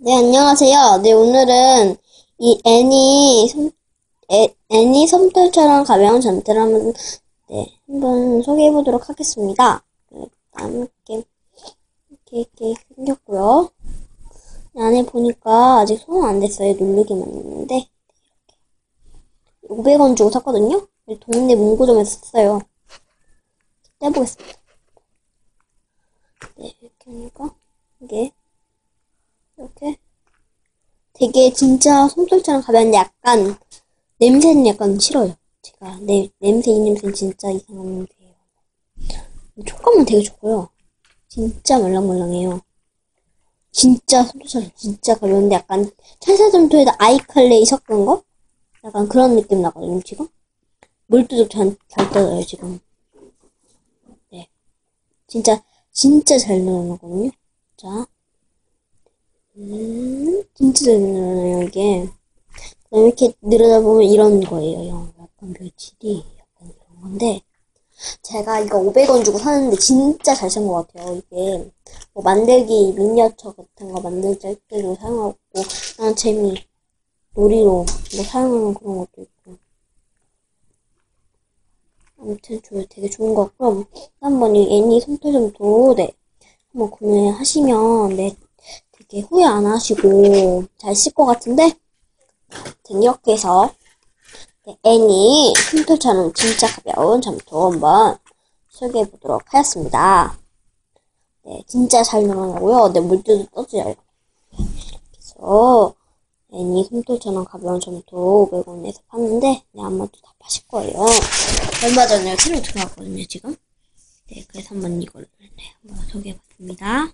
네, 안녕하세요. 네, 오늘은 이 애니 솜, 애, 애니 솜털처럼 가벼운 잠들을 한번, 네, 한번 소개해 보도록 하겠습니다. 네, 이렇게, 이렇게, 이렇게 생겼고요. 네, 안에 보니까 아직 소원 안 됐어요. 누르기만 했는데. 이렇게. 500원 주고 샀거든요? 동네 문구점에서 샀어요. 떼보겠습니다. 네, 이렇게 하니까, 이게, 되게 진짜 솜털처럼 가벼운데 약간 냄새는 약간 싫어요. 제가 내 냄새 이 냄새는 진짜 이상한 냄새예요. 촉감은 되게 좋고요. 진짜 말랑말랑해요. 진짜 솜털처럼 진짜 가벼운데 약간 천사점토에다 아이칼레이 섞은 거? 약간 그런 느낌 나거든요 지금. 물도 잘, 잘 떠요 지금. 네, 진짜 진짜 잘 늘어나거든요. 자. 늘어나요, 이게. 이렇게 늘어다 보면 이런 거예요. 약간 묘질이 약간 이런 건데. 제가 이거 500원 주고 샀는데 진짜 잘쓴것 같아요. 이게 뭐 만들기 미니어처 같은 거 만들 때도 사용하고 그냥 재미 놀이로 뭐 사용하는 그런 것도 있고 아무튼 저 되게 좋은 것 같고 한번 이 애니 솜털점도 네 한번 구매하시면 네 되게 후회 안 하시고 잘 쓸 것 같은데 이렇게 해서 네, 애니 솜털처럼 진짜 가벼운 점토 한번 소개해 보도록 하겠습니다. 네, 진짜 잘 늘어나고요. 네, 물때도 떠져요. 그래서 애니 솜털처럼 가벼운 점토 500원에서 팠는데 네, 아마도 다 파실 거예요. 얼마 전에 새로 들어왔거든요, 지금. 네, 그래서 한번 이걸 네, 한번 소개해 봤습니다.